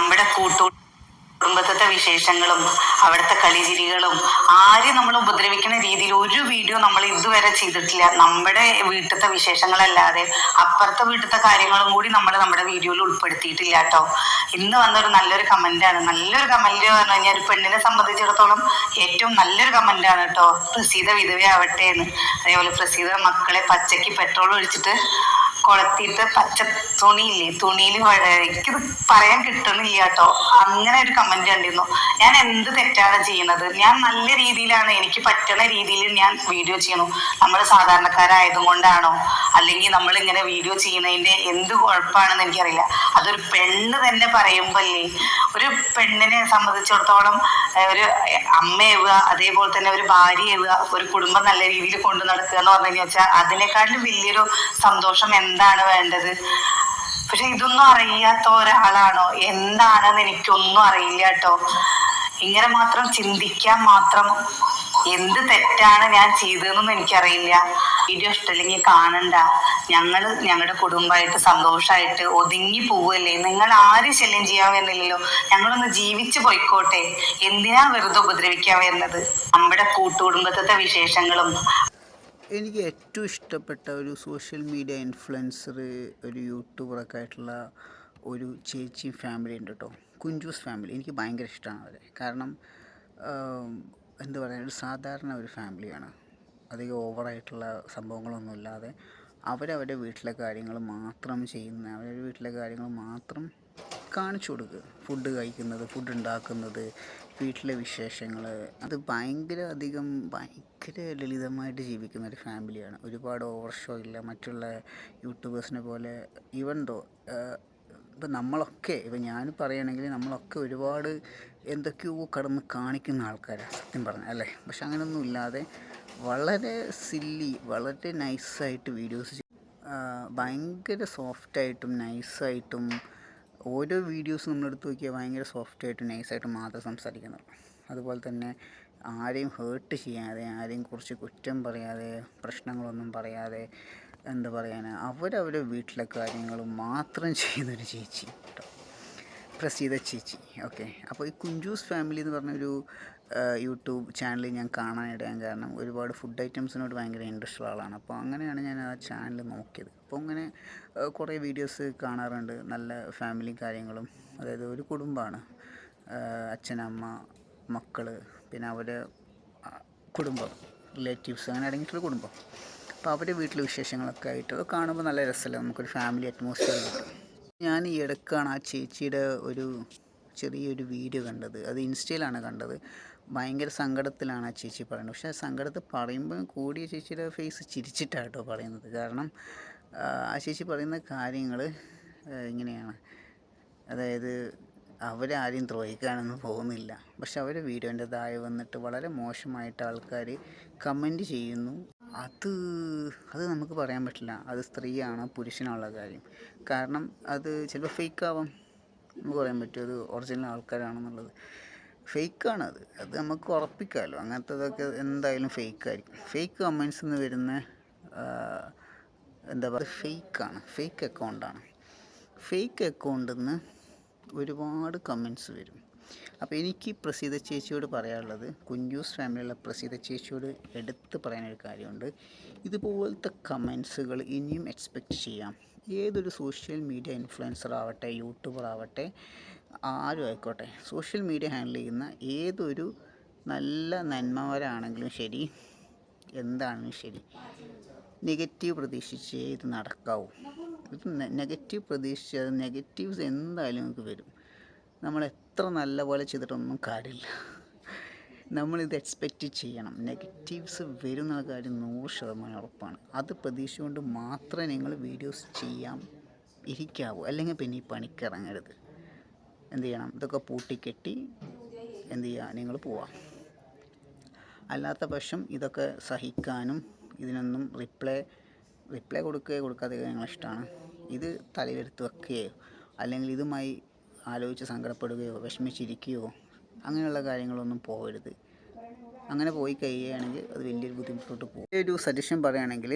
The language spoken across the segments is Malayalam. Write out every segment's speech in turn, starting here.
നമ്മുടെ കൂട്ടു കുടുംബത്തെ വിശേഷങ്ങളും അവിടുത്തെ കളിചിരികളും ആരെയും നമ്മൾ ഉപദ്രവിക്കുന്ന രീതിയിൽ ഒരു വീഡിയോ നമ്മൾ ഇതുവരെ ചെയ്തിട്ടില്ല. നമ്മുടെ വീട്ടിലത്തെ വിശേഷങ്ങളല്ലാതെ അപ്പുറത്തെ വീട്ടിലത്തെ കാര്യങ്ങളും കൂടി നമ്മൾ നമ്മുടെ വീഡിയോയിൽ ഉൾപ്പെടുത്തിയിട്ടില്ല കേട്ടോ. ഇന്ന് വന്നൊരു നല്ലൊരു കമന്റാണ് നല്ലൊരു കമന്റ് പറഞ്ഞു കഴിഞ്ഞാൽ ഒരു പെണ്ണിനെ സംബന്ധിച്ചിടത്തോളം ഏറ്റവും നല്ലൊരു കമന്റാണ് കേട്ടോ. പ്രസീത വിധവയാവട്ടെ എന്ന്. അതേപോലെ പ്രസീത മക്കളെ പച്ചയ്ക്ക് പെട്രോൾ ഒഴിച്ചിട്ട് കൊളത്തിയിട്ട് പച്ച തുണിയില്ലേ? തുണിയിൽ എനിക്കിത് പറയാൻ കിട്ടുന്നില്ല കേട്ടോ അങ്ങനെ ഒരു കമന്റ് കണ്ടിരുന്നു. ഞാൻ എന്ത് തെറ്റാണ് ചെയ്യുന്നത് ഞാൻ നല്ല രീതിയിലാണ് എനിക്ക് പറ്റുന്ന രീതിയിൽ ഞാൻ വീഡിയോ ചെയ്യണു നമ്മൾ സാധാരണക്കാരായത് കൊണ്ടാണോ അല്ലെങ്കിൽ നമ്മൾ ഇങ്ങനെ വീഡിയോ ചെയ്യുന്നതിന്റെ എന്ത് കുഴപ്പമാണെന്ന് എനിക്കറിയില്ല. അതൊരു പെണ്ണ് തന്നെ പറയുമ്പല്ലേ ഒരു പെണ്ണിനെ സംബന്ധിച്ചിടത്തോളം ഒരു അമ്മയാവുക അതേപോലെ തന്നെ ഒരു ഭാര്യയാവുക ഒരു കുടുംബം നല്ല രീതിയിൽ കൊണ്ടു നടക്കുക എന്ന് പറഞ്ഞു വെച്ചാൽ അതിനേക്കാളും വലിയൊരു സന്തോഷം എന്താണ് വേണ്ടത്? പക്ഷെ ഇതൊന്നും അറിയാത്ത ഒരാളാണോ? എന്താണെന്ന് എനിക്കൊന്നും അറിയില്ല കേട്ടോ. ഇങ്ങനെ മാത്രം ചിന്തിക്കാൻ മാത്രം എന്ത് തെറ്റാണ് ഞാൻ ചെയ്തതെന്നൊന്നും എനിക്കറിയില്ല. വീഡിയോ ഇഷ്ടമില്ലെങ്കിൽ കാണണ്ട. ഞങ്ങൾ ഞങ്ങളുടെ കുടുംബമായിട്ട് സന്തോഷമായിട്ട് ഒതുങ്ങി പോവല്ലേ? നിങ്ങൾ ആരും ശല്യം ചെയ്യാൻ വരുന്നില്ലല്ലോ. ഞങ്ങളൊന്ന് ജീവിച്ചു പോയിക്കോട്ടെ. എന്തിനാ വെറുതെ ഉപദ്രവിക്കാൻ വരുന്നത്? നമ്മുടെ കൂട്ടുകുടുംബത്തെ വിശേഷങ്ങളും. എനിക്ക് ഏറ്റവും ഇഷ്ടപ്പെട്ട ഒരു സോഷ്യൽ മീഡിയ ഇൻഫ്ലുവൻസർ ഒരു യൂട്യൂബറൊക്കെ ആയിട്ടുള്ള ഒരു ചേച്ചി ഫാമിലി ഉണ്ട് കേട്ടോ. കുഞ്ചൂസ് ഫാമിലി. എനിക്ക് ഭയങ്കര ഇഷ്ടമാണ് അവരെ. കാരണം എന്താ പറയുക ഒരു സാധാരണ ഒരു ഫാമിലിയാണ്. അധികം ഓവറായിട്ടുള്ള സംഭവങ്ങളൊന്നും ഇല്ലാതെ അവരവരുടെ വീട്ടിലെ കാര്യങ്ങൾ മാത്രം ചെയ്യുന്ന അവരുടെ വീട്ടിലെ കാര്യങ്ങൾ മാത്രം കാണിച്ചു കൊടുക്കുക. ഫുഡ് കഴിക്കുന്നത് ഫുഡ് ഉണ്ടാക്കുന്നത് വീട്ടിലെ വിശേഷങ്ങൾ. അത് ഭയങ്കര അധികം ഭയങ്കര ലളിതമായിട്ട് ജീവിക്കുന്ന ഒരു ഫാമിലിയാണ്. ഒരുപാട് ഓവർ ഷോ ഇല്ല. മറ്റുള്ള യൂട്യൂബേഴ്സിനെ പോലെ ഈവൻ ദോ ഇപ്പം നമ്മളൊക്കെ ഇപ്പം ഞാൻ പറയുകയാണെങ്കിൽ നമ്മളൊക്കെ ഒരുപാട് എന്തൊക്കെയോ കടന്ന് കാണിക്കുന്ന ആൾക്കാരാണ് സത്യം പറഞ്ഞാൽ അല്ലേ? പക്ഷെ അങ്ങനെയൊന്നും ഇല്ലാതെ വളരെ സില്ലി വളരെ നൈസായിട്ട് വീഡിയോസ് ഭയങ്കര സോഫ്റ്റായിട്ടും നൈസായിട്ടും ഓരോ വീഡിയോസ് നമ്മളെടുത്ത് നോക്കിയാൽ ഭയങ്കര സോഫ്റ്റായിട്ടും നൈസായിട്ടും മാത്രം സംസാരിക്കുന്നുള്ളൂ അതുപോലെ തന്നെ ആരെയും ഹേർട്ട് ചെയ്യാതെ ആരെയും കുറച്ച് കുറ്റം പറയാതെ പ്രശ്നങ്ങളൊന്നും പറയാതെ എന്താ പറയാന് അവരവരുടെ വീട്ടിലെ കാര്യങ്ങൾ മാത്രം ചെയ്യുന്നൊരു ചേച്ചി കേട്ടോ. പ്രസീത ചേച്ചി ഓക്കെ. അപ്പോൾ ഈ കുഞ്ചൂസ് ഫാമിലി എന്ന് പറഞ്ഞൊരു യൂട്യൂബ് ചാനൽ ഞാൻ കാണാനിടയാൻ കാരണം ഒരുപാട് ഫുഡ് ഐറ്റംസിനോട് ഭയങ്കര ഇൻട്രസ്റ്റ് ഉള്ള ആളാണ്. അപ്പോൾ അങ്ങനെയാണ് ഞാൻ ആ ചാനൽ നോക്കിയത്. അപ്പോൾ അങ്ങനെ കുറേ വീഡിയോസ് കാണാറുണ്ട്. നല്ല ഫാമിലി കാര്യങ്ങളും. അതായത് ഒരു കുടുംബമാണ്. അച്ഛനമ്മ മക്കൾ പിന്നെ അവരുടെ കുടുംബം റിലേറ്റീവ്സ് അങ്ങനെ അടങ്ങിയിട്ടുള്ള കുടുംബം. അപ്പോൾ അവരുടെ വീട്ടിലെ വിശേഷങ്ങളൊക്കെ ആയിട്ട് അത് കാണുമ്പോൾ നല്ല രസമല്ലേ? നമുക്കൊരു ഫാമിലി അറ്റ്മോസ്ഫിയർ കിട്ടും ഞാൻ ഈ ഇടക്കാണ് ആ ചേച്ചിയുടെ ഒരു ചെറിയൊരു വീഡിയോ കണ്ടത്. അത് ഇൻസ്റ്റയിലാണ് കണ്ടത്. ഭയങ്കര സങ്കടത്തിലാണ് ആ ചേച്ചി പറയുന്നത്. പക്ഷേ സങ്കടത്തിൽ പറയുമ്പോൾ കൂടിയ ചേച്ചിയുടെ ഫേസ് ചിരിച്ചിട്ടാട്ടോ പറയുന്നത്. കാരണം ആ, ചേച്ചി പറയുന്ന കാര്യങ്ങൾ ഇങ്ങനെയാണ്. അതായത് അവരാരും ദ്രോഹിക്കാനൊന്നും പോകുന്നില്ല. പക്ഷെ അവരുടെ വീഡിയോന്റെതായി വന്നിട്ട് വളരെ മോശമായിട്ട് ആൾക്കാർ കമന്റ് ചെയ്യുന്നു. അത് അത് നമുക്ക് പറയാൻ പറ്റില്ല. അത് സ്ത്രീയാണോ പുരുഷനാണുള്ള കാര്യം. കാരണം അത് ചിലപ്പോൾ ഫേക്ക് ആവാം നമുക്ക് പറയാൻ പറ്റും. അത് ഒറിജിനൽ ആൾക്കാരാണെന്നുള്ളത്. ഫേക്കാണ് അത്. അത് നമുക്ക് ഉറപ്പിക്കാമല്ലോ അങ്ങനത്തതൊക്കെ എന്തായാലും ഫേക്കായിരിക്കും ഫേക്ക് കമൻസ് എന്ന് വരുന്ന എന്താ പറയുക ഫേക്കാണ് ഫേക്ക് അക്കൗണ്ടാണ് ഫേക്ക് അക്കൗണ്ടിൽ നിന്ന് ഒരുപാട് കമൻസ് വരും. അപ്പോൾ എനിക്ക് പ്രസീത ചേച്ചിയോട് പറയാനുള്ളത് കുഞ്ഞൂസ് ഫാമിലിയുള്ള പ്രസീത ചേച്ചിയോട് എടുത്ത് പറയാനൊരു കാര്യമുണ്ട്. ഇതുപോലത്തെ കമൻസുകൾ ഇനിയും എക്സ്പെക്റ്റ് ചെയ്യാം. ഏതൊരു സോഷ്യൽ മീഡിയ ഇൻഫ്ലുവൻസർ ആവട്ടെ യൂട്യൂബർ ആവട്ടെ ആരും ആയിക്കോട്ടെ സോഷ്യൽ മീഡിയ ഹാൻഡിൽ ചെയ്യുന്ന ഏതൊരു നല്ല നന്മവരാണെങ്കിലും ശരി എന്താണെങ്കിലും ശരി നെഗറ്റീവ് പ്രതീക്ഷിച്ചേ ഇത് നടക്കാവൂ. ഇത് നെഗറ്റീവ് പ്രതീക്ഷിച്ച് നെഗറ്റീവ്സ് എന്തായാലും നമുക്ക് വരും. നമ്മൾ എത്ര നല്ല പോലെ ചെയ്തിട്ടൊന്നും കാര്യമില്ല. നമ്മളിത് എക്സ്പെക്റ്റ് ചെയ്യണം. നെഗറ്റീവ്സ് വരുന്ന കാര്യം നൂറ് ശതമാനം ഉറപ്പാണ്. അത് പ്രതീക്ഷിച്ചുകൊണ്ട് മാത്രമേ നിങ്ങൾ വീഡിയോസ് ചെയ്യാൻ ഇരിക്കാവൂ. അല്ലെങ്കിൽ പിന്നെ ഈ പണിക്കിറങ്ങരുത് എന്ത് ചെയ്യണം? ഇതൊക്കെ പൂട്ടിക്കെട്ടി എന്ത് ചെയ്യുക നിങ്ങൾ പോവാം. അല്ലാത്ത പക്ഷം ഇതൊക്കെ സഹിക്കാനും ഇതിനൊന്നും റിപ്ലൈ റിപ്ലൈ കൊടുക്കുകയോ കൊടുക്കാതെയോ നിങ്ങളിഷ്ടമാണ് ഇത് തലയിലെടുത്ത് വെക്കുകയോ അല്ലെങ്കിൽ ഇതുമായി ആലോചിച്ച് സങ്കടപ്പെടുകയോ വിഷമിച്ചിരിക്കുകയോ അങ്ങനെയുള്ള കാര്യങ്ങളൊന്നും പോകരുത് അങ്ങനെ പോയി കഴിയുകയാണെങ്കിൽ അത് വലിയൊരു ബുദ്ധിമുട്ടോട്ട് പോകും. ഒരു സജഷൻ പറയുകയാണെങ്കിൽ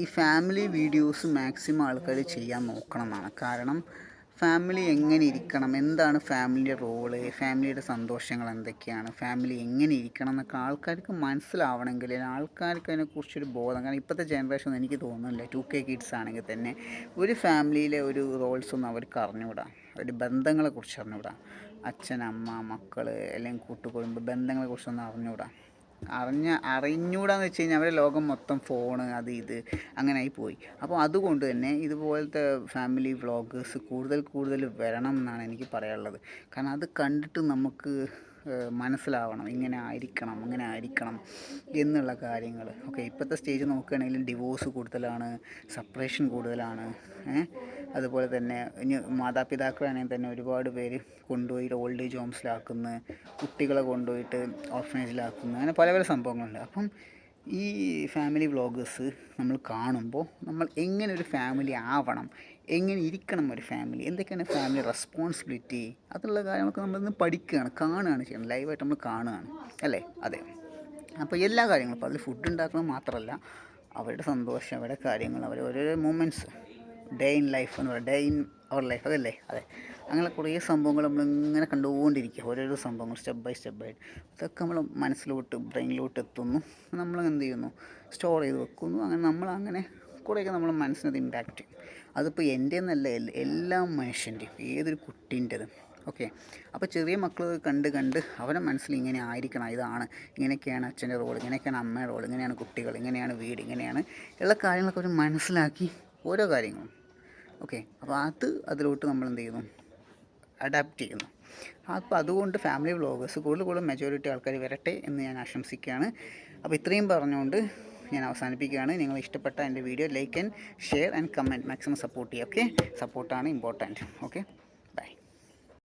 ഈ ഫാമിലി വീഡിയോസ് മാക്സിമം ആൾക്കാർ ചെയ്യാൻ നോക്കണം എന്നാണ്. കാരണം ഫാമിലി എങ്ങനെ ഇരിക്കണം? എന്താണ് ഫാമിലിയുടെ റോൾ? ഫാമിലിയുടെ സന്തോഷങ്ങൾ എന്തൊക്കെയാണ്? ഫാമിലി എങ്ങനെ ഇരിക്കണം എന്നൊക്കെ ആൾക്കാർക്ക് മനസ്സിലാവണമെങ്കിൽ ആൾക്കാർക്ക് അതിനെക്കുറിച്ചൊരു ബോധം. കാരണം ഇപ്പോഴത്തെ ജനറേഷൻ എനിക്ക് തോന്നുന്നില്ല. ടു കെ കിഡ്സ് ആണെങ്കിൽ തന്നെ ഒരു ഫാമിലിയിലെ ഒരു റോൾസ് ഒന്നും അവർക്ക് അറിഞ്ഞുകൂടാ. ഒരു ബന്ധങ്ങളെക്കുറിച്ച് അറിഞ്ഞുകൂടാ. അച്ഛൻ അമ്മ മക്കൾ അല്ലെങ്കിൽ കൂട്ടുകുടുംബ ബന്ധങ്ങളെക്കുറിച്ചൊന്നും അറിഞ്ഞുകൂടാ. അറിഞ്ഞ അറിഞ്ഞൂടാന്ന് വെച്ച് കഴിഞ്ഞാൽ അവരെ ലോകം മൊത്തം ഫോണ് അത് ഇത് അങ്ങനെ ആയി പോയി. അപ്പോൾ അതുകൊണ്ട് തന്നെ ഇതുപോലത്തെ ഫാമിലി വ്ളോഗേഴ്സ് കൂടുതൽ കൂടുതൽ വരണം എന്നാണ് എനിക്ക് പറയാനുള്ളത്. കാരണം അത് കണ്ടിട്ട് നമുക്ക് മനസ്സിലാവണം. ഇങ്ങനെ ആയിരിക്കണം അങ്ങനെ ആയിരിക്കണം എന്നുള്ള കാര്യങ്ങൾ. ഓക്കെ ഇപ്പോഴത്തെ സ്റ്റേജ് നോക്കുകയാണെങ്കിൽ ഡിവോഴ്സ് കൂടുതലാണ് സെപ്പറേഷൻ കൂടുതലാണ് ഏഹ്? അതുപോലെ തന്നെ ഇനി മാതാപിതാക്കളാണെങ്കിൽ തന്നെ ഒരുപാട് പേര് കൊണ്ടുപോയി ഓൾഡ് ഏജ് ഹോംസിലാക്കുന്നു കുട്ടികളെ കൊണ്ടുപോയിട്ട് ഓർഫനേജിലാക്കുന്നു അങ്ങനെ പല പല സംഭവങ്ങളുണ്ട്. അപ്പം ഈ ഫാമിലി വ്ളോഗേഴ്സ് നമ്മൾ കാണുമ്പോൾ നമ്മൾ എങ്ങനെ ഒരു ഫാമിലി ആവണം എങ്ങനെ ഇരിക്കണം ഒരു ഫാമിലി എന്തൊക്കെയാണ് ഫാമിലി റെസ്പോൺസിബിലിറ്റി അതുള്ള കാര്യങ്ങളൊക്കെ നമ്മളിന്ന് പഠിക്കുകയാണ് കാണുകയാണ് ചെയ്യുന്നത് ലൈവായിട്ട് നമ്മൾ കാണുകയാണ് അല്ലേ? അതെ. അപ്പോൾ എല്ലാ കാര്യങ്ങളും അപ്പോൾ അതിൽ ഫുഡ് ഉണ്ടാക്കുന്നത് മാത്രമല്ല അവരുടെ സന്തോഷം അവരുടെ കാര്യങ്ങൾ അവരുടെ ഓരോരോ മൂമെന്റ്സ് ഡേ ഇൻ ലൈഫ് എന്ന് പറയുക ഡേ ഇൻ അവർ ലൈഫ് അതല്ലേ? അതെ. അങ്ങനെ കുറേ സംഭവങ്ങൾ നമ്മളിങ്ങനെ കണ്ടുകൊണ്ടിരിക്കുക. ഓരോരോ സംഭവങ്ങൾ സ്റ്റെപ്പ് ബൈ സ്റ്റെപ്പ് ആയിട്ട്. ഇതൊക്കെ നമ്മൾ മനസ്സിലോട്ട് ബ്രെയിനിലോട്ട് എത്തുന്നു. നമ്മൾ എന്ത് ചെയ്യുന്നു? സ്റ്റോർ ചെയ്ത് വെക്കുന്നു. അങ്ങനെ നമ്മൾ അങ്ങനെ കുറേയൊക്കെ നമ്മൾ മനസ്സിനത് ഇമ്പാക്റ്റ് ചെയ്യും. അതിപ്പോൾ എന്റെ എന്നല്ല എല്ലാ മനുഷ്യന്റെയും ഏതൊരു കുട്ടീന്റെതും ഓക്കെ അപ്പോൾ ചെറിയ മക്കൾ കണ്ട് കണ്ട് അവരുടെ മനസ്സിൽ ഇങ്ങനെ ആയിരിക്കണം. ഇതാണ് ഇങ്ങനെയൊക്കെയാണ് അച്ഛന്റെ റോൾ ഇങ്ങനെയൊക്കെയാണ് അമ്മയുടെ റോൾ ഇങ്ങനെയാണ് കുട്ടികൾ ഇങ്ങനെയാണ് വീട് ഇങ്ങനെയാണ് എല്ലാ കാര്യങ്ങളൊക്കെ അവർ മനസ്സിലാക്കി ഓരോ കാര്യങ്ങളും. ഓക്കെ അപ്പോൾ അത് അതിലോട്ട് നമ്മൾ എന്ത് ചെയ്യുന്നു. അഡാപ്റ്റ് ചെയ്യുന്നു അപ്പോൾ അതുകൊണ്ട് ഫാമിലി വ്ളോഗേഴ്സ് കൂടുതൽ കൂടുതൽ മെജോറിറ്റി ആൾക്കാർ വരട്ടെ എന്ന് ഞാൻ ആശംസിക്കുകയാണ്. അപ്പോൾ ഇത്രയും പറഞ്ഞുകൊണ്ട് ഞാൻ അവസാനിപ്പിക്കുകയാണ്. നിങ്ങൾ ഇഷ്ടപ്പെട്ട എന്റെ video like and share and comment maximum support ചെയ്യുക ഓക്കെ സപ്പോർട്ടാണ് ഇമ്പോർട്ടന്റ് ഓക്കെ